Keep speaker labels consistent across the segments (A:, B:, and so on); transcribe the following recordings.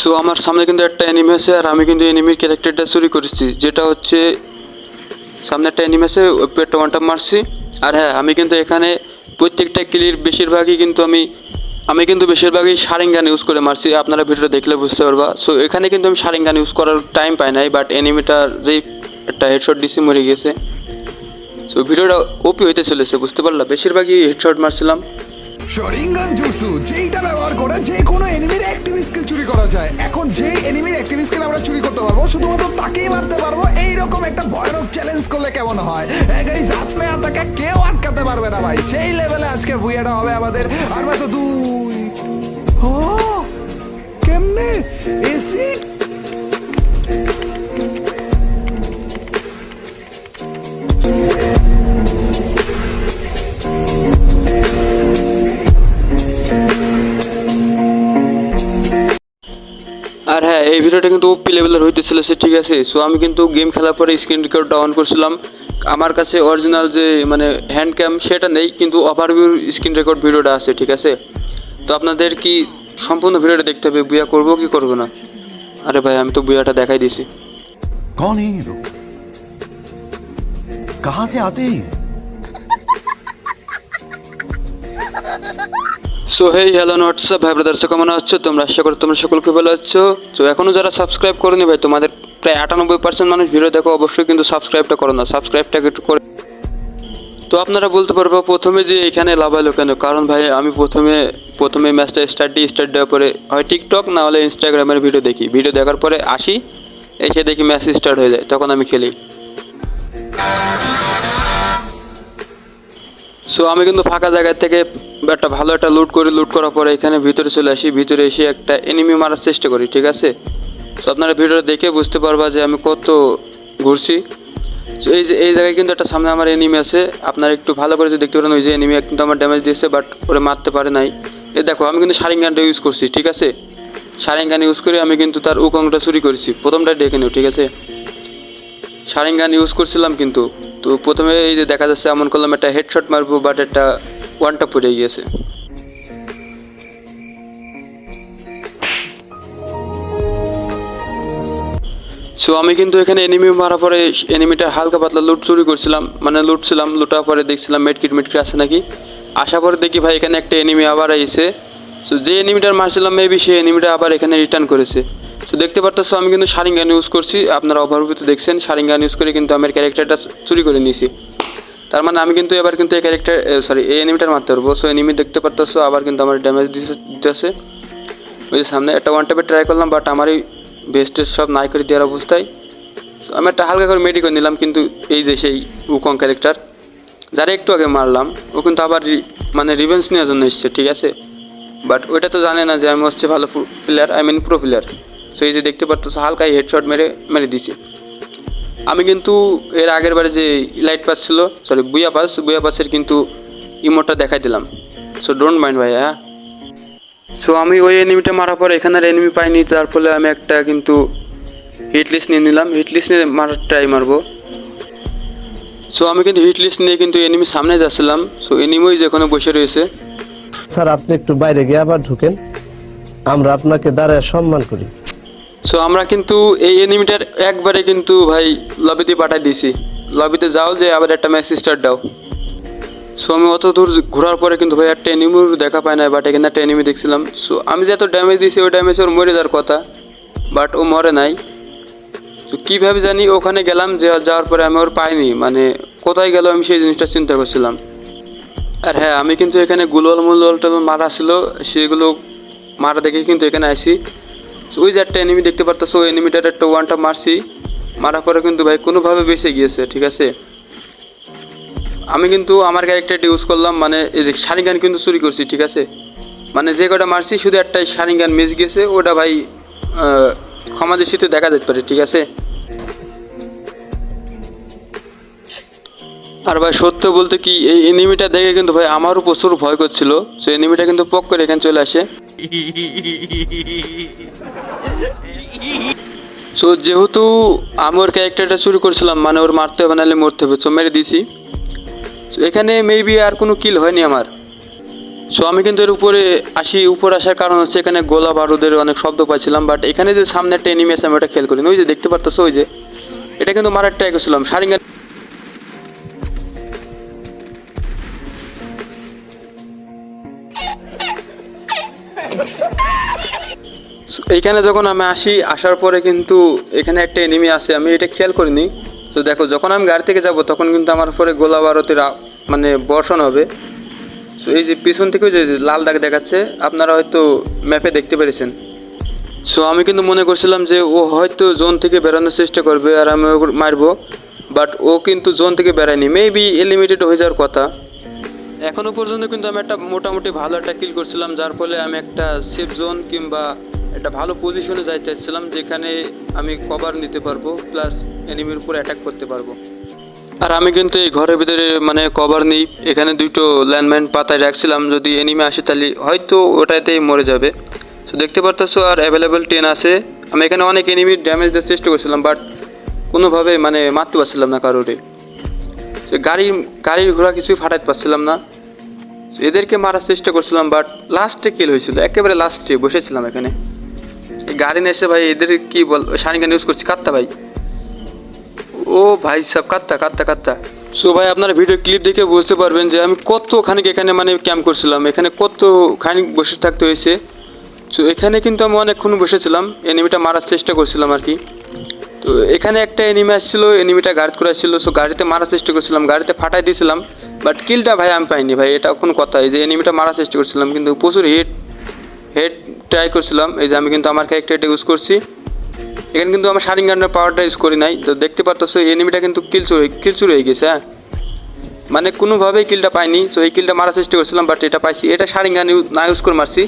A: So আমার সামনে কিন্তু একটা অ্যানিমে আছে আর আমি কিন্তু এনিমির ক্যারেক্টারটা চুরি করেছি। যেটা হচ্ছে, সামনে একটা অ্যানিমে আছে পেটটা ওয়ানটা মারছি। আর হ্যাঁ আমি কিন্তু এখানে প্রত্যেকটা ক্লির বেশিরভাগই কিন্তু আমি আমি কিন্তু বেশিরভাগই সারিঙ্গান ইউজ করে মারছি। আপনারা ভিডিওটা দেখলে বুঝতে পারবা। সো এখানে কিন্তু আমি সারিঙ্গান ইউজ করার টাইম পাই নাই বাট এনিমিটার যেই একটা হেডশট ডিসি মরে গেছে। সো ভিডিওটা ওপি হইতে চলেছে, বুঝতে পারলাম বেশিরভাগই হেডশট মারছিলাম।
B: জুসু ব্যবহার করে যে কোনো এনিমির চুরি করা যায়। এখন যে এনিমির অ্যাক্টিভ স্কিল আমরা চুরি করতে পারব, শুধুমাত্র তাকেই মারতে পারব। এইরকম একটা ভয়ানক চ্যালেঞ্জ করলে কেমন হয়? এই আজকে তাকে কেউ আটকাতে পারবে না ভাই। সেই লেভেলে আজকে ভুইয়াটা হবে আমাদের। আর মাত্র দুই ও, কেমনে? এসি
A: আর হ্যাঁ এই ভিডিওটা কিন্তু ওপি লেভেলের হইতে চলেছে ঠিক আছে সো আমি কিন্তু গেম খেলার পরে স্ক্রিন রেকর্ডটা অন করছিলাম আমার কাছে অরিজিনাল যে মানে হ্যান্ড ক্যাম সেটা নেই কিন্তু ওভারভিউ স্ক্রিন রেকর্ড ভিডিওটা আছে ঠিক আছে তো আপনাদের কি সম্পূর্ণ ভিডিওটা দেখতে হবে বুয়া করবো কি করবো না আরে ভাই আমি তো বুয়াটা দেখাই দিছি
C: कौन है ये लोग कहां से आते हैं
A: সো হেই হ্যালো হোয়াটসঅ্যাপ ভাই ব্রাদার্স কেমন আছো? তোমরা আশা করি তোমরা সকলকে ভালো আছো। তো এখনও যারা সাবস্ক্রাইব করনি ভাই, তোমাদের প্রায় আটানব্বই পার্সেন্ট মানুষ ভিডিও দেখো, অবশ্যই কিন্তু সাবস্ক্রাইবটা করো না। সাবস্ক্রাইবটাকে একটু করে তো আপনারা বলতে পারব, প্রথমে যে এখানে লাভাইলো কেন? কারণ ভাই, আমি প্রথমে প্রথমে ম্যাচটা স্টার্ট দিই স্টার্ট দেওয়ার পরে হয় টিকটক না হলে ইনস্টাগ্রামের ভিডিও দেখি। ভিডিও দেখার পরে আসি, এসে দেখি ম্যাচ স্টার্ট হয়ে যায়, তখন আমি খেলি। সো আমি কিন্তু ফাঁকা জায়গা থেকে একটা ভালো একটা লুট করি লুট করার পরে এখানে ভিতরে চলে আসি, ভিতরে এসে একটা এনিমি মারার চেষ্টা করি, ঠিক আছে? সো আপনারা ভিডিওটা দেখে বুঝতে পারবা যে আমি কত ঘুরছি। সো এই যে, এই জায়গায় কিন্তু একটা সামনে আমার এনিমি আছে। আপনারা একটু ভালো করে যদি দেখতে পারেন, ওই যে এনিমি কিন্তু আমার ড্যামেজ দিয়েছে বাট ওরে মারতে পারে নাই। এ দেখো, আমি কিন্তু সারিং গানটা ইউজ করছি, ঠিক আছে? সারিং গান ইউজ করে আমি কিন্তু তার উকংটা চুরি করেছি। প্রথমটা ডেকে নিও, ঠিক আছে? সারিং গান ইউজ করছিলাম কিন্তু। তো প্রথমে এই যে দেখা যাচ্ছে, এমন করলাম, একটা হেডশট মারবো বাট একটা ওয়ানটা পড়ে গিয়েছে। সো আমি কিন্তু এখানে এনিমি মারা পরে এনিমিটার হালকা পাতলা লুট চুরি করছিলাম। মানে লুটছিলাম লুটার পরে দেখছিলাম মেটকিট মেটকিট আছে নাকি? আশা পরে দেখি ভাই, এখানে একটা এনিমি আবার আইছে। সো যে এনিমিটার মারছিলাম মেবি সেই এনিমিটা আবার এখানে রিটার্ন করেছে। সো দেখতে পারতেছো, আমি কিন্তু সারিঙ্গান ইউজ করছি। আপনারা ওভারভিউতে দেখছেন সারিঙ্গান ইউজ করে কিন্তু আমার ক্যারেক্টারটা চুরি করে নিয়েছি। তার মানে আমি কিন্তু এবার কিন্তু এই ক্যারেক্টার সরি এই এনিমিটার মারতে পারব। সো এনিমি দেখতে পারতেছো, আবার কিন্তু আমার ড্যামেজ দিতেছে ওই যে সামনে একটা ওয়ান টাপে ট্রাই করলাম বাট আমারই বেস্টের সব নাই করে দেওয়ার অবস্থায়। তো আমি একটা হালকা করে মেডিকেল নিলাম, কিন্তু এই যে সেই উকং ক্যারেক্টার যারা একটু আগে মারলাম, ও কিন্তু আবার মানে রিভেন্স নেওয়ার জন্য এসছে, ঠিক আছে? বাট ওইটা তো জানে না যে আমি হচ্ছে ভালো player I mean pro player so এই যে দেখতে পারতেছো হালকা হেডশট মেরে মেরে দিছি। আমি কিন্তু এর আগের বারে যে লাইট পাস ছিল সরি বুয়া পাস বুয়া পাসের কিন্তু ইমোটটা দেখাই দিলাম। সো ডোন্ট মাইন্ড ভাই হ্যাঁ সো আমি ওই এনিমিটা মারার পর এখানে এনিমি পাইনি, তার ফলে আমি একটা কিন্তু হিট লিস্ট নিয়ে নিলাম। হিট লিস্ট নিয়ে মারার ট্রাই মারবো। সো আমি কিন্তু হিট লিস্ট নিয়ে কিন্তু এনিমি সামনে যাচ্ছিলাম। সো এনিমিই যেখানে বসে রয়েছে।
D: স্যার, আপনি একটু বাইরে গিয়ে আবার ঢুকেন। আমরা আপনাকে দাঁড়ায় সম্মান করি।
A: সো আমরা কিন্তু এই এনিমিটার একবারে কিন্তু ভাই লবিতে পাঠাই দিয়েছি। লবিতে যাও যে আবার একটা ম্যাচ স্টার্ট দাও। সো আমি অত দূর ঘোরার পরে কিন্তু ভাই একটা এনিমির দেখা পাই না বাট এখানে একটা এনিমি দেখছিলাম। সো আমি যে এত ড্যামেজ দিয়েছি, ওই ড্যামেজ ওর মরে যাওয়ার কথা বাট ও মরে নাই। তো কীভাবে জানি ওখানে গেলাম যে যাওয়ার পরে আমি ওর পাইনি মানে কোথায় গেল আমি সেই জিনিসটা চিন্তা করছিলাম। আর হ্যাঁ আমি কিন্তু এখানে গুলল মুলল টল মারা ছিল, সেগুলো মারা দেখে কিন্তু এখানে আসি ওই যে একটা এনিমি দেখতে পারতেছো, ওই এনিমিটার একটা ওয়ানটা মারছি। মারার পরে কিন্তু ভাই কোনোভাবে বেঁচে গিয়েছে, ঠিক আছে? আমি কিন্তু আমার ক্যারেক্টারটা ইউজ করলাম মানে এই যে শারিগান কিন্তু চুরি করছি, ঠিক আছে? মানে যে কটা মারছি, শুধু একটা শারিগান মিস গেছে, ওটা ভাই ক্ষমা দৃষ্টিতে দেখা যেতে পারে, ঠিক আছে? আর ভাই সত্য বলতে কি, এই এনিমিটা দেখে কিন্তু ভাই আমারও প্রচুর ভয় করছিল সো এনিমিটা কিন্তু পক করে এখানে চলে আসে। সো যেহেতু আমি ওর ক্যারেক্টারটা শুরু করছিলাম মানে ওর মারতে হবে, নাহলে মরতে হবে সো মেরে দিছি এখানে মেবি আর কোনো কিল হয়নি আমার। সো আমি কিন্তু এর উপরে আসি, উপরে আসার কারণ হচ্ছে এখানে গোলা বারুদের অনেক শব্দ পাচ্ছিলাম বাট এখানে যে সামনে একটা এনিমি আছে, আমি ওটা খেয়াল করিনি। ওই যে দেখতে পারতেছো, ওই যে। এটা কিন্তু মারার ট্রাই করছিলাম সারিঙ্গা এইখানে যখন আমি আসি, আসার পরে কিন্তু এখানে একটা এনিমি আছে, আমি এটা খেয়াল করিনি। তো দেখো, যখন আমি গাড়ি থেকে যাব, তখন কিন্তু আমার পরে গোলা বারতের মানে বর্ষণ হবে। তো এই যে পিছন থেকে যে লাল দাগ দেখাচ্ছে, আপনারা হয়তো ম্যাপে দেখতে পেরেছেন। সো আমি কিন্তু মনে করছিলাম যে ও হয়তো জোন থেকে বেরোনোর চেষ্টা করবে আর আমি ওকে মারবো বাট ও কিন্তু জোন থেকে বেরায়নি। মেবি এলিমিটেড হয়ে যাওয়ার কথা। এখনও পর্যন্ত কিন্তু আমি একটা মোটামুটি ভালো একটা কিল করছিলাম, যার ফলে আমি একটা সেফ জোন কিংবা একটা ভালো পজিশনে যাইতে চাচ্ছিলাম, যেখানে আমি কভার নিতে পারব প্লাস এনিমির উপর অ্যাটাক করতে পারব। আর আমি কিন্তু এই ঘরের ভিতরে মানে কভার নিই। এখানে দুটো ল্যান্ডমাইন পাতায় রাখছিলাম। যদি এনিমি আসে তাহলে হয়তো ওটাতেই মরে যাবে। তো দেখতে পারতেছো আর অ্যাভেলেবেল ট্রেন আছে। আমি এখানে অনেক এনিমির ড্যামেজ দেওয়ার চেষ্টা করছিলাম বাট কোনোভাবে মানে মারতে পারছিলাম না কারোরে। সে গাড়ি, গাড়ির ঘোড়া কিছুই ফাটাতে পারছিলাম না। এদেরকে মারার চেষ্টা করছিলাম বাট লাস্টে কিল হয়েছিল। একেবারে লাস্টে বসেছিলাম এখানে। গাড়ি নিয়ে এসে ভাই এদের কি বল সারিগান ইউজ করছি কাত্তা ভাই। ও ভাই সব কাত্তা কাত্তা কাত্তা সো ভাই আপনারা ভিডিও ক্লিপ দেখে বুঝতে পারবেন যে আমি কত খানিক এখানে মানে ক্যাম্প করছিলাম, এখানে কত খানিক বসে থাকতে হয়েছে। সো এখানে কিন্তু আমি অনেকক্ষণ বসেছিলাম এনিমিটা মারার চেষ্টা করছিলাম আর কি। তো এখানে একটা এনিমি আসছিল এনিমিটা গার্ড করে আসছিল সো গাড়িতে মারার চেষ্টা করছিলাম, গাড়িতে ফাটাই দিয়েছিলাম বাট কিলটা ভাই আমি পাইনি ভাই এটা কোনো কথা যে এনিমিটা মারার চেষ্টা করছিলাম, কিন্তু প্রচুর হেড হেড ট্রাই করছিলাম, এই যে আমি কিন্তু আমার ক্যারেক্টারটা ইউজ করছি। এখানে কিন্তু আমার শারিং গানের পাওয়ারটা ইউজ করি নাই। তো দেখতে পারতেছো এনিমিটা কিন্তু কিলচুর কিলচুর হয়ে গেছে হ্যাঁ? মানে কোনোভাবেই কিলটা পাইনি। সো এই কিলটা মারার চেষ্টা করছিলাম বাট এটা পাইছি। এটা শারিং গান না ইউজ করে মারছি।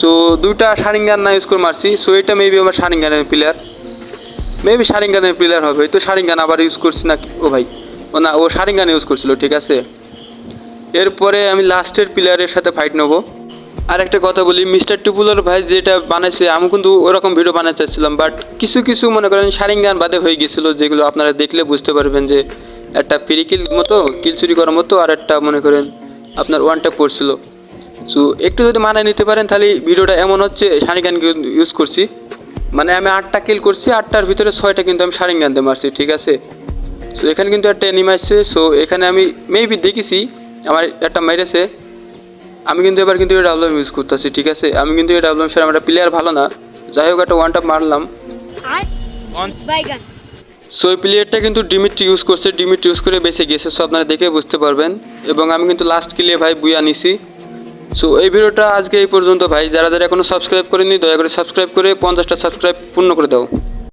A: সো দুইটা শারিং গান না ইউজ করে মারছি। সো এটা মেবি আমার শারিং গানের প্লেয়ার মেবি শারিঙ্গানের প্লেয়ার হবে। তো শারিঙ্গান আবার ইউজ করছি না ও ভাই, ও না, ও শারিঙ্গান ইউজ করছিল, ঠিক আছে? এরপরে আমি লাস্টের প্লেয়ারের সাথে ফাইট নেব। আর একটা কথা বলি, মিস্টার টুপুলার ভাই যেটা বানাইছে, আমি কিন্তু ওরকম ভিডিও বানাতে চাচ্ছিলাম বাট কিছু কিছু মনে করেন শারিঙ্গান বাদে হয়ে গেছিল, যেগুলো আপনারা দেখলে বুঝতে পারবেন যে একটা পিরিকিল মতো, কিল চুরি করার মতো, আর একটা মনে করেন আপনার ওয়ান ট্যাপ পড়ছিল সো একটু যদি মানায় নিতে পারেন, তাহলে ভিডিওটা এমন হচ্ছে শারিঙ্গান ইউজ করছি। মানে আমি আটটা কিল করছি, আটটার ভিতরে ছয়টা কিন্তু আমি শারিঙ্গান দিয়ে মারছি, ঠিক আছে? সো এখানে কিন্তু একটা এনিম আসছে সো এখানে আমি মেবি দেখেছি, আমার একটা মেরেছে আমি কিন্তু এবার কিন্তু এই ডাবলম ইউজ করতেছি ঠিক আছে? আমি কিন্তু এই ডাবলম সেরকম একটা প্লেয়ার ভালো না। যাই হোক একটা ওয়ান টাপ মারলাম। সো এই প্লেয়ারটা কিন্তু ডিমিট ইউজ করছে ডিমিট ইউজ করে বেঁচে গেছে সো আপনারা দেখে বুঝতে পারবেন। এবং আমি কিন্তু লাস্ট কিলে ভাই বুয়া নিছি। সো এই ভিডিওটা আজকে এই পর্যন্ত ভাই। যারা যারা এখনও সাবস্ক্রাইব করেনি দয়া করে সাবস্ক্রাইব করে পঞ্চাশটা সাবস্ক্রাইব পূর্ণ করে দাও।